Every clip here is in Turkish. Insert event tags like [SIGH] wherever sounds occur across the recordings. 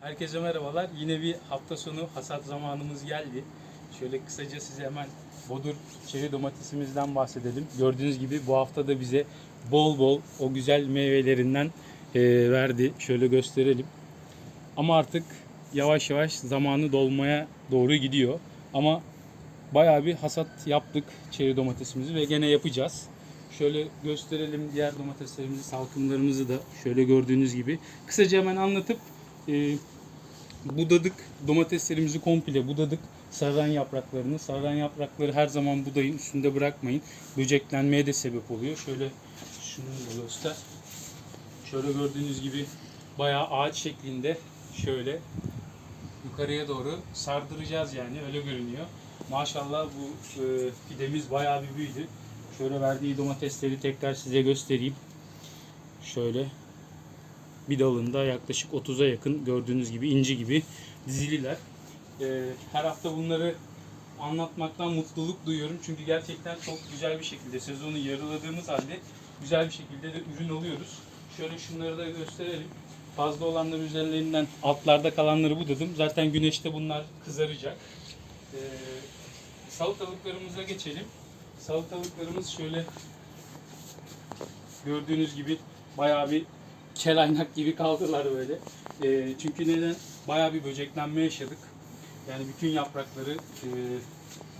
Herkese merhabalar. Yine bir hafta sonu hasat zamanımız geldi. Şöyle kısaca size hemen Bodur çeri domatesimizden bahsedelim. Gördüğünüz gibi bu hafta da bize bol bol o güzel meyvelerinden e, verdi. Şöyle gösterelim. Ama artık yavaş yavaş zamanı dolmaya doğru gidiyor. Ama bayağı bir hasat yaptık çeri domatesimizi ve gene yapacağız. Şöyle gösterelim diğer domateslerimizi, salkımlarımızı da şöyle gördüğünüz gibi. Kısaca hemen anlatıp e, budadık. Domateslerimizi komple budadık. Sarıran yapraklarını. Sarıran yaprakları her zaman budayın. Üstünde bırakmayın. Böceklenmeye de sebep oluyor. Şöyle şunu da göster. Şöyle gördüğünüz gibi bayağı ağaç şeklinde şöyle yukarıya doğru sardıracağız yani öyle görünüyor. Maşallah bu e, fidemiz bayağı bir büyüdü. Şöyle verdiği domatesleri tekrar size göstereyim. Şöyle bir dalında yaklaşık 30'a yakın gördüğünüz gibi inci gibi dizililer. Ee, her hafta bunları anlatmaktan mutluluk duyuyorum. Çünkü gerçekten çok güzel bir şekilde sezonu yarıladığımız halde güzel bir şekilde de ürün alıyoruz. Şöyle şunları da gösterelim. Fazla olanları üzerlerinden altlarda kalanları budadım. Zaten güneşte bunlar kızaracak. Ee, salatalıklarımıza geçelim. Salatalıklarımız şöyle gördüğünüz gibi bayağı bir kel aynak gibi kaldılar böyle. Ee, çünkü neden? Bayağı bir böceklenme yaşadık. Yani bütün yaprakları e,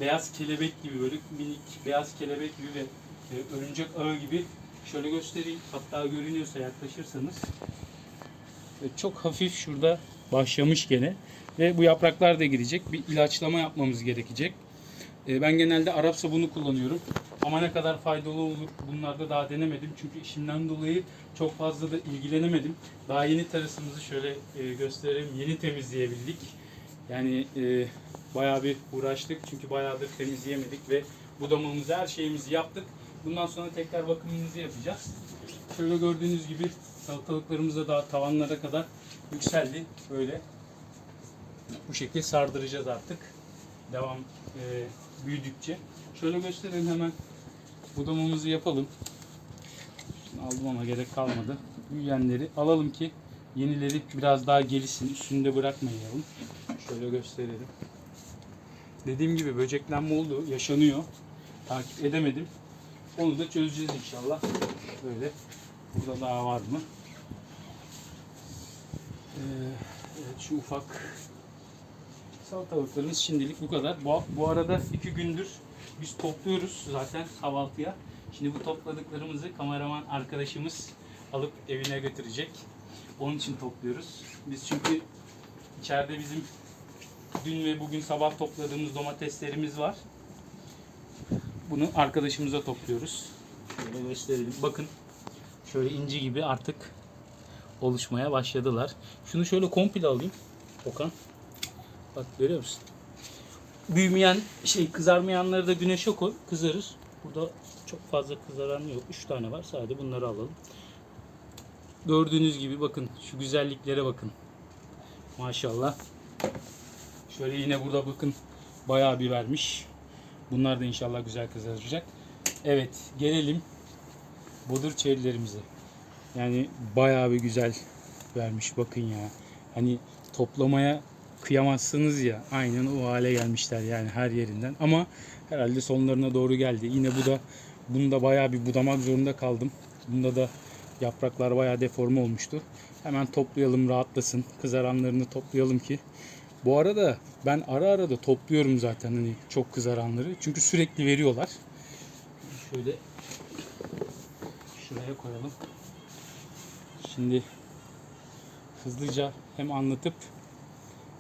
beyaz kelebek gibi böyle minik beyaz kelebek gibi ve e, örümcek ağı gibi şöyle göstereyim. Hatta görünüyorsa yaklaşırsanız E, çok hafif şurada başlamış gene ve bu yapraklar da gidecek. Bir ilaçlama yapmamız gerekecek. E, Ben genelde Arap sabunu kullanıyorum. Ama ne kadar faydalı olur bunlarda daha denemedim. Çünkü işimden dolayı çok fazla da ilgilenemedim. Daha yeni terasımızı şöyle e, göstereyim. Yeni temizleyebildik. Yani e, bayağı bir uğraştık. Çünkü bayağıdır temizleyemedik ve budamamızı her şeyimizi yaptık. Bundan sonra tekrar bakımımızı yapacağız. Şöyle gördüğünüz gibi salatalıklarımız da daha tavanlara kadar yükseldi. Böyle bu şekilde sardıracağız artık. Devam e, büyüdükçe. Şöyle gösterelim hemen budamamızı yapalım. Şunu aldım ama gerek kalmadı. Büyüyenleri alalım ki yenileri biraz daha gelişsin. Üstünde bırakmayalım. Şöyle gösterelim. Dediğim gibi böceklenme oldu. Yaşanıyor. Takip edemedim. Onu da çözeceğiz inşallah. Böyle. Burada daha var mı? Ee, evet şu ufak Salatalıklarımız şimdilik bu kadar. Bu, bu arada iki gündür biz topluyoruz zaten kahvaltıya. Şimdi bu topladıklarımızı kameraman arkadaşımız alıp evine götürecek. Onun için topluyoruz. Biz çünkü içeride bizim dün ve bugün sabah topladığımız domateslerimiz var. Bunu arkadaşımıza topluyoruz. Şöyle. Bakın şöyle inci gibi artık oluşmaya başladılar. Şunu şöyle komple alayım. Okan. Bak görüyor musun? Büyümeyen şey kızarmayanları da güneşe koy kızarır. Burada çok fazla kızaran yok. 3 tane var. Sadece bunları alalım. Gördüğünüz gibi bakın şu güzelliklere bakın. Maşallah. Şöyle yine burada bakın bayağı bir vermiş. Bunlar da inşallah güzel kızaracak. Evet gelelim bodur çerilerimize. Yani bayağı bir güzel vermiş bakın ya. Hani toplamaya kıyamazsınız ya. Aynen o hale gelmişler yani her yerinden. Ama herhalde sonlarına doğru geldi. Yine bu da bunda bayağı bir budamak zorunda kaldım. Bunda da yapraklar bayağı deforme olmuştu. Hemen toplayalım rahatlasın. Kızaranlarını toplayalım ki. Bu arada ben ara ara da topluyorum zaten hani çok kızaranları. Çünkü sürekli veriyorlar. Şöyle şuraya koyalım. Şimdi hızlıca hem anlatıp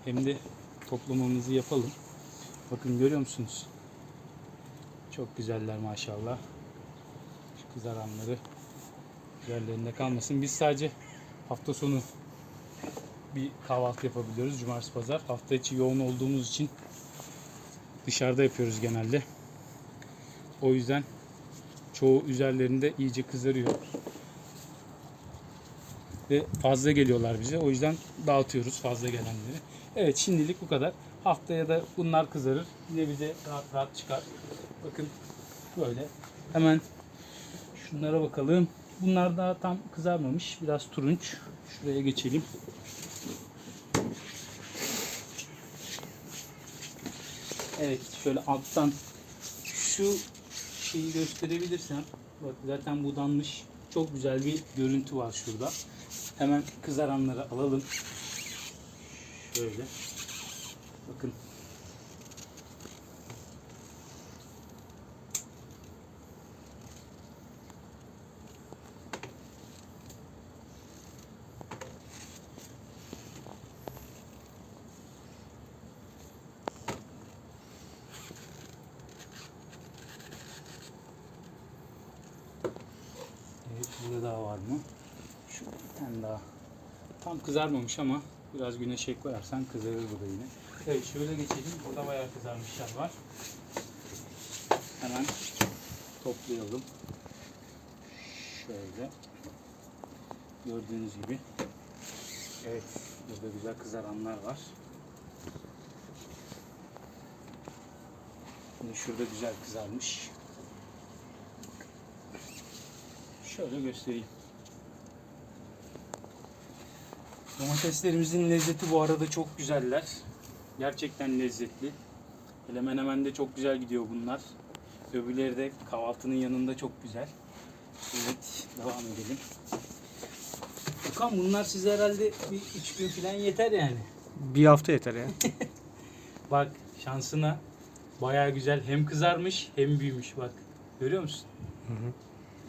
hem de toplamamızı yapalım. Bakın görüyor musunuz? Çok güzeller maşallah. Şu kızaranları yerlerinde kalmasın. Biz sadece hafta sonu bir kahvaltı yapabiliyoruz. Cumartesi pazar. Hafta içi yoğun olduğumuz için dışarıda yapıyoruz genelde. O yüzden çoğu üzerlerinde iyice kızarıyor. Ve fazla geliyorlar bize. O yüzden dağıtıyoruz fazla gelenleri. Evet şimdilik bu kadar. Haftaya da bunlar kızarır. Yine bize rahat rahat çıkar. Bakın böyle. Hemen şunlara bakalım. Bunlar daha tam kızarmamış. Biraz turunç. Şuraya geçelim. Evet şöyle alttan şu şeyi gösterebilirsem. Bak zaten budanmış. Çok güzel bir görüntü var şurada. Hemen kızaranları alalım. Şöyle. Bakın. Evet burada daha var mı? Şu bir tane daha. Tam kızarmamış ama biraz güneşe koyarsan kızarır bu da yine. Evet şöyle geçelim. Burada bayağı kızarmışlar var. Hemen toplayalım. Şöyle. Gördüğünüz gibi. Evet. Burada güzel kızaranlar var. Şimdi şurada güzel kızarmış. Şöyle göstereyim. Domateslerimizin lezzeti bu arada çok güzeller. Gerçekten lezzetli. Hele menemen de çok güzel gidiyor bunlar. Öbürleri de kahvaltının yanında çok güzel. Evet, devam edelim. Okan bunlar size herhalde bir üç gün falan yeter yani. Bir hafta yeter ya. [LAUGHS] Bak şansına bayağı güzel hem kızarmış hem büyümüş bak. Görüyor musun? Hı hı.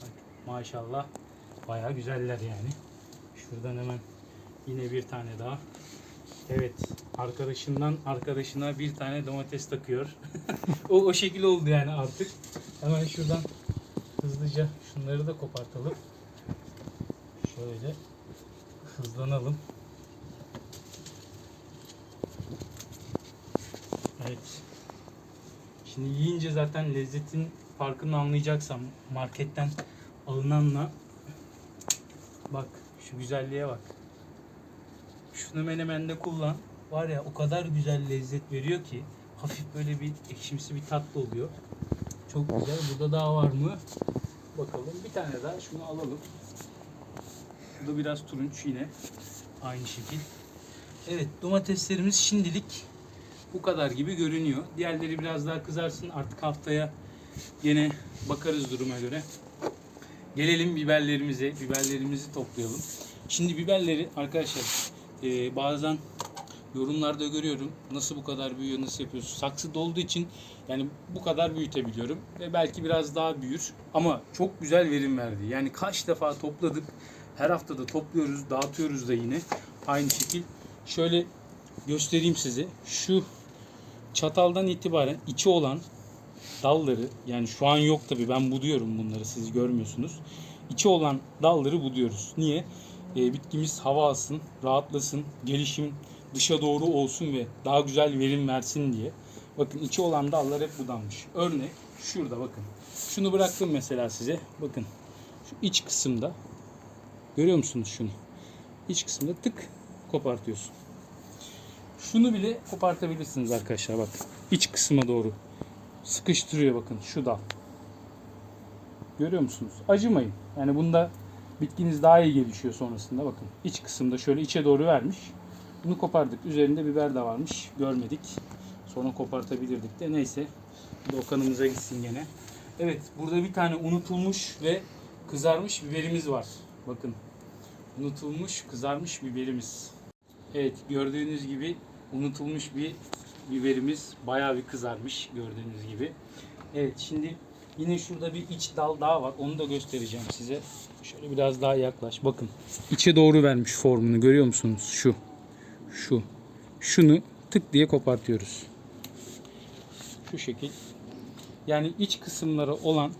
Bak, maşallah bayağı güzeller yani. Şuradan hemen yine bir tane daha. Evet arkadaşından arkadaşına bir tane domates takıyor. [LAUGHS] o, o şekil oldu yani artık. Hemen şuradan hızlıca şunları da kopartalım. Şöyle hızlanalım. Evet. Şimdi yiyince zaten lezzetin farkını anlayacaksam marketten alınanla bak şu güzelliğe bak. Şunu menemende kullan. Var ya o kadar güzel lezzet veriyor ki hafif böyle bir ekşimsi bir tatlı oluyor. Çok güzel. Burada daha var mı? Bakalım. Bir tane daha şunu alalım. Bu da biraz turunç yine. Aynı şekil. Evet domateslerimiz şimdilik bu kadar gibi görünüyor. Diğerleri biraz daha kızarsın. Artık haftaya Yine bakarız duruma göre. Gelelim biberlerimize. Biberlerimizi toplayalım. Şimdi biberleri arkadaşlar e, bazen yorumlarda görüyorum. Nasıl bu kadar büyüyor, nasıl yapıyorsun? Saksı dolduğu için yani bu kadar büyütebiliyorum. Ve belki biraz daha büyür. Ama çok güzel verim verdi. Yani kaç defa topladık. Her hafta da topluyoruz, dağıtıyoruz da yine. Aynı şekil. Şöyle göstereyim size. Şu çataldan itibaren içi olan dalları yani şu an yok tabi ben buduyorum bunları siz görmüyorsunuz. İçi olan dalları buduyoruz. Niye? Ee, bitkimiz hava alsın, rahatlasın, gelişim dışa doğru olsun ve daha güzel verim versin diye. Bakın içi olan dallar hep budanmış. Örnek şurada bakın. Şunu bıraktım mesela size. Bakın şu iç kısımda görüyor musunuz şunu? İç kısımda tık kopartıyorsun. Şunu bile kopartabilirsiniz arkadaşlar bak. İç kısma doğru sıkıştırıyor bakın şu dal. Görüyor musunuz? Acımayın. Yani bunda bitkiniz daha iyi gelişiyor sonrasında bakın. İç kısımda şöyle içe doğru vermiş. Bunu kopardık. Üzerinde biber de varmış. Görmedik. Sonra kopartabilirdik de. Neyse. Bu da o kanımıza gitsin gene. Evet. Burada bir tane unutulmuş ve kızarmış biberimiz var. Bakın. Unutulmuş kızarmış biberimiz. Evet. Gördüğünüz gibi unutulmuş bir biberimiz bayağı bir kızarmış gördüğünüz gibi. Evet şimdi yine şurada bir iç dal daha var. Onu da göstereceğim size. Şöyle biraz daha yaklaş. Bakın içe doğru vermiş formunu görüyor musunuz? Şu. Şu. Şunu tık diye kopartıyoruz. Şu şekil. Yani iç kısımları olan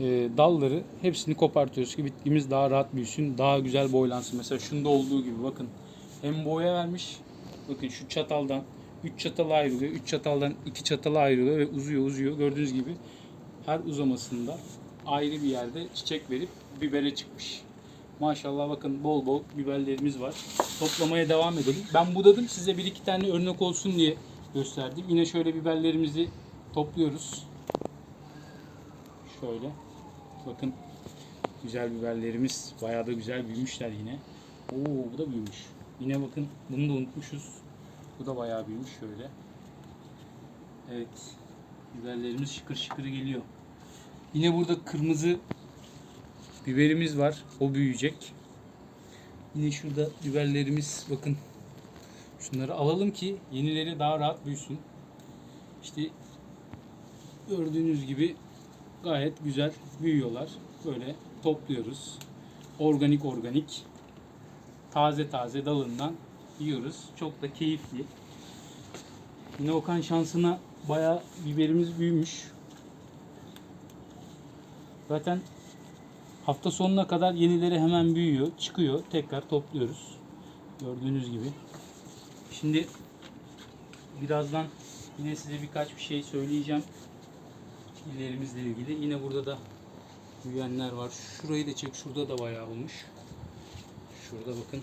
e, dalları hepsini kopartıyoruz ki bitkimiz daha rahat büyüsün, daha güzel boylansın. Mesela şunda olduğu gibi bakın hem boya vermiş. Bakın şu çataldan 3 çatal ayrılıyor. 3 çataldan 2 çatala ayrılıyor ve uzuyor uzuyor. Gördüğünüz gibi her uzamasında ayrı bir yerde çiçek verip bibere çıkmış. Maşallah bakın bol bol biberlerimiz var. Toplamaya devam edelim. Ben budadım. Size bir iki tane örnek olsun diye gösterdim. Yine şöyle biberlerimizi topluyoruz. Şöyle. Bakın güzel biberlerimiz. Bayağı da güzel büyümüşler yine. Oo bu da büyümüş. Yine bakın bunu da unutmuşuz. Bu da bayağı büyümüş şöyle. Evet. Biberlerimiz şıkır şıkır geliyor. Yine burada kırmızı biberimiz var. O büyüyecek. Yine şurada biberlerimiz bakın. Şunları alalım ki yenileri daha rahat büyüsün. İşte gördüğünüz gibi gayet güzel büyüyorlar. Böyle topluyoruz. Organik organik. Taze taze dalından yiyoruz. Çok da keyifli. Yine Okan şansına bayağı biberimiz büyümüş. Zaten hafta sonuna kadar yenileri hemen büyüyor, çıkıyor. Tekrar topluyoruz. Gördüğünüz gibi. Şimdi birazdan yine size birkaç bir şey söyleyeceğim. İlerimizle ilgili. Yine burada da büyüyenler var. Şurayı da çek. Şurada da bayağı olmuş. Şurada bakın.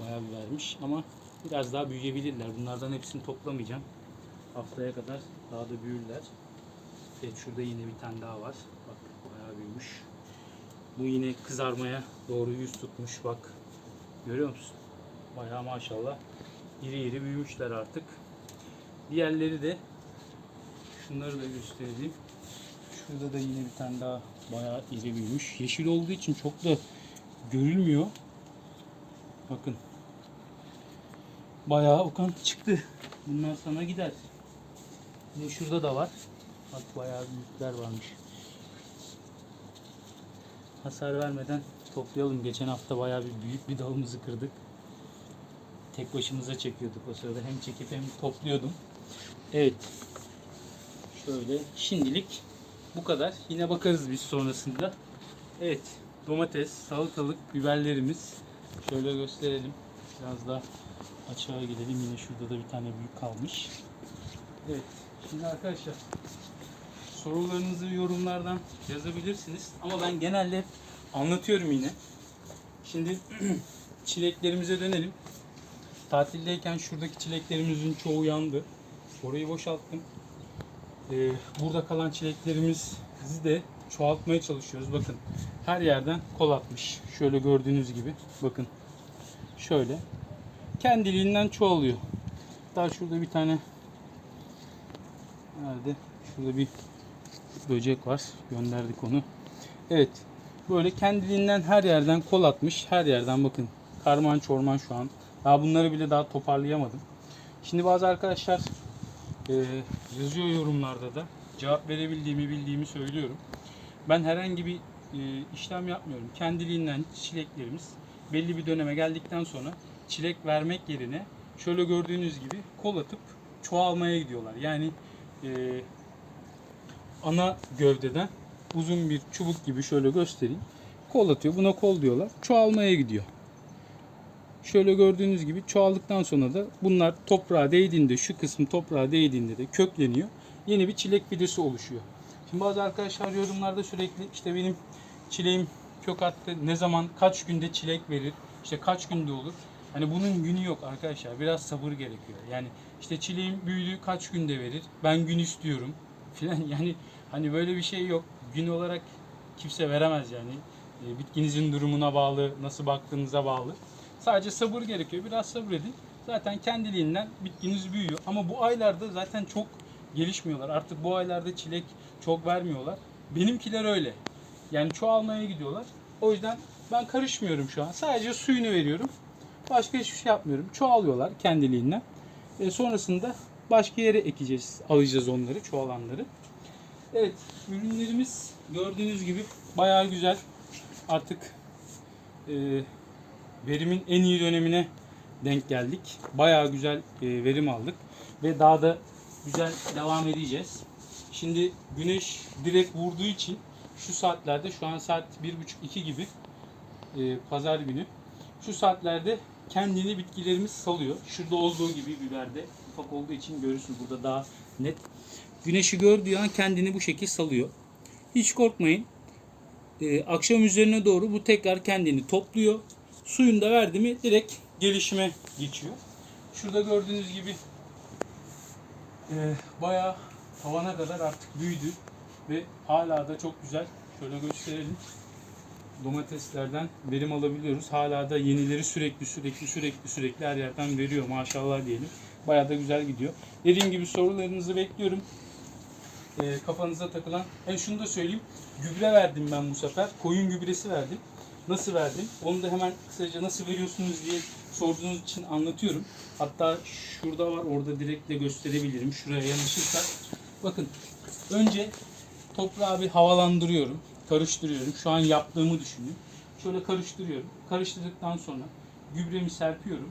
Bayağı bir vermiş ama biraz daha büyüyebilirler. Bunlardan hepsini toplamayacağım. Haftaya kadar daha da büyürler. Evet şurada yine bir tane daha var. Bak bayağı büyümüş. Bu yine kızarmaya doğru yüz tutmuş bak. Görüyor musun? Bayağı maşallah iri iri büyümüşler artık. Diğerleri de şunları da göstereyim. Şurada da yine bir tane daha bayağı iri büyümüş. Yeşil olduğu için çok da görülmüyor. Bakın. Bayağı okan çıktı. Bunlar sana gider. Yine şurada da var. Bak bayağı büyükler varmış. Hasar vermeden toplayalım. Geçen hafta bayağı bir büyük bir dalımızı kırdık. Tek başımıza çekiyorduk o sırada. Hem çekip hem topluyordum. Evet. Şöyle şimdilik bu kadar. Yine bakarız biz sonrasında. Evet. Domates, salatalık, biberlerimiz. Şöyle gösterelim. Biraz daha açığa gidelim. Yine şurada da bir tane büyük kalmış. Evet. Şimdi arkadaşlar sorularınızı yorumlardan yazabilirsiniz. Ama ben genelde anlatıyorum yine. Şimdi [CLEARS THROAT] çileklerimize dönelim. Tatildeyken şuradaki çileklerimizin çoğu yandı. Orayı boşalttım. Ee, burada kalan çileklerimizi de çoğaltmaya çalışıyoruz. Bakın her yerden kol atmış. Şöyle gördüğünüz gibi. Bakın şöyle. Kendiliğinden çoğalıyor. Daha şurada bir tane Nerede? Şurada bir böcek var. Gönderdik onu. Evet. Böyle kendiliğinden her yerden kol atmış. Her yerden bakın. Karman çorman şu an. Daha bunları bile daha toparlayamadım. Şimdi bazı arkadaşlar e, yazıyor yorumlarda da cevap verebildiğimi bildiğimi söylüyorum. Ben herhangi bir e, işlem yapmıyorum. Kendiliğinden çileklerimiz belli bir döneme geldikten sonra çilek vermek yerine şöyle gördüğünüz gibi kol atıp çoğalmaya gidiyorlar. Yani e, ana gövdeden uzun bir çubuk gibi şöyle göstereyim. Kol atıyor. Buna kol diyorlar. Çoğalmaya gidiyor. Şöyle gördüğünüz gibi çoğaldıktan sonra da bunlar toprağa değdiğinde şu kısım toprağa değdiğinde de kökleniyor. Yeni bir çilek fidesi oluşuyor. Şimdi bazı arkadaşlar yorumlarda sürekli işte benim çileğim kök attı. Ne zaman kaç günde çilek verir? İşte kaç günde olur? Hani bunun günü yok arkadaşlar. Biraz sabır gerekiyor. Yani işte çileğim büyüdü kaç günde verir? Ben gün istiyorum filan. [LAUGHS] Yani hani böyle bir şey yok. Gün olarak kimse veremez yani. E, bitkinizin durumuna bağlı, nasıl baktığınıza bağlı. Sadece sabır gerekiyor. Biraz sabredin. Zaten kendiliğinden bitkiniz büyüyor. Ama bu aylarda zaten çok gelişmiyorlar. Artık bu aylarda çilek çok vermiyorlar. Benimkiler öyle. Yani çoğalmaya gidiyorlar. O yüzden ben karışmıyorum şu an. Sadece suyunu veriyorum. Başka hiçbir şey yapmıyorum. Çoğalıyorlar kendiliğinden. E, sonrasında başka yere ekeceğiz. Alacağız onları, çoğalanları. Evet, ürünlerimiz gördüğünüz gibi bayağı güzel. Artık e, verimin en iyi dönemine denk geldik. Bayağı güzel e, verim aldık. Ve daha da güzel devam edeceğiz. Şimdi güneş direkt vurduğu için şu saatlerde şu an saat 1.30-2 gibi e, pazar günü şu saatlerde kendini bitkilerimiz salıyor. Şurada olduğu gibi biberde ufak olduğu için görürsün burada daha net. Güneşi gördüğü an kendini bu şekil salıyor. Hiç korkmayın. Ee, akşam üzerine doğru bu tekrar kendini topluyor. Suyunu da verdi mi direkt gelişime geçiyor. Şurada gördüğünüz gibi e, bayağı tavana kadar artık büyüdü ve hala da çok güzel. Şöyle gösterelim. domateslerden verim alabiliyoruz. Hala da yenileri sürekli sürekli sürekli sürekli her yerden veriyor maşallah diyelim. Bayağı da güzel gidiyor. Dediğim gibi sorularınızı bekliyorum. Ee, kafanıza takılan. Hem şunu da söyleyeyim. Gübre verdim ben bu sefer. Koyun gübresi verdim. Nasıl verdim? Onu da hemen kısaca nasıl veriyorsunuz diye sorduğunuz için anlatıyorum. Hatta şurada var. Orada direkt de gösterebilirim. Şuraya yanaşırsak. Bakın. Önce toprağı bir havalandırıyorum. Karıştırıyorum. Şu an yaptığımı düşünün. Şöyle karıştırıyorum. Karıştırdıktan sonra gübremi serpiyorum.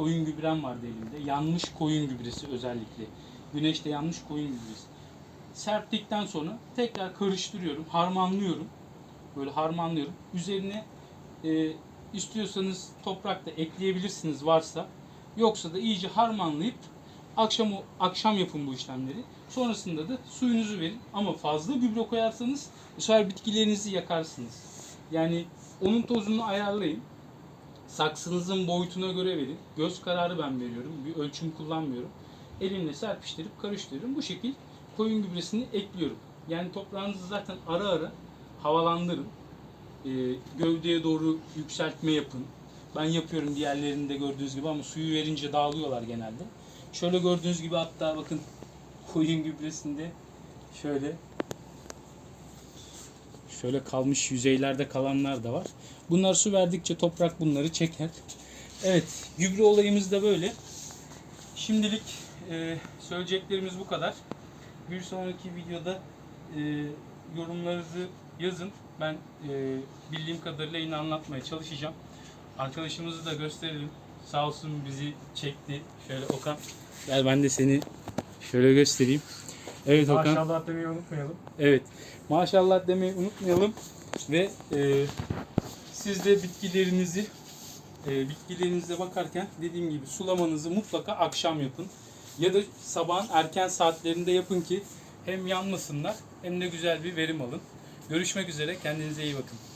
Koyun gübrem vardı elimde. Yanmış koyun gübresi özellikle. Güneşte yanmış koyun gübresi. Serptikten sonra tekrar karıştırıyorum. Harmanlıyorum. Böyle harmanlıyorum. Üzerine e, istiyorsanız toprak da ekleyebilirsiniz varsa. Yoksa da iyice harmanlayıp akşam akşam yapın bu işlemleri. Sonrasında da suyunuzu verin. Ama fazla gübre koyarsanız bu sefer bitkilerinizi yakarsınız. Yani onun tozunu ayarlayın. Saksınızın boyutuna göre verin. Göz kararı ben veriyorum. Bir ölçüm kullanmıyorum. Elimle serpiştirip karıştırıyorum. Bu şekil koyun gübresini ekliyorum. Yani toprağınızı zaten ara ara havalandırın. Ee, gövdeye doğru yükseltme yapın. Ben yapıyorum diğerlerinde gördüğünüz gibi ama suyu verince dağılıyorlar genelde. Şöyle gördüğünüz gibi hatta bakın koyun gübresinde şöyle şöyle kalmış yüzeylerde kalanlar da var. Bunlar su verdikçe toprak bunları çeker. Evet, gübre olayımız da böyle. Şimdilik e, söyleyeceklerimiz bu kadar. Bir sonraki videoda e, yorumlarınızı yazın. Ben e, bildiğim kadarıyla yine anlatmaya çalışacağım. Arkadaşımızı da gösterelim. Sağ olsun bizi çekti. Şöyle Okan. Gel ben de seni şöyle göstereyim. Evet Okan. Maşallah demeyi unutmayalım. Evet. Maşallah demeyi unutmayalım ve e, siz de bitkilerinizi e, bitkilerinize bakarken dediğim gibi sulamanızı mutlaka akşam yapın. Ya da sabahın erken saatlerinde yapın ki hem yanmasınlar hem de güzel bir verim alın. Görüşmek üzere. Kendinize iyi bakın.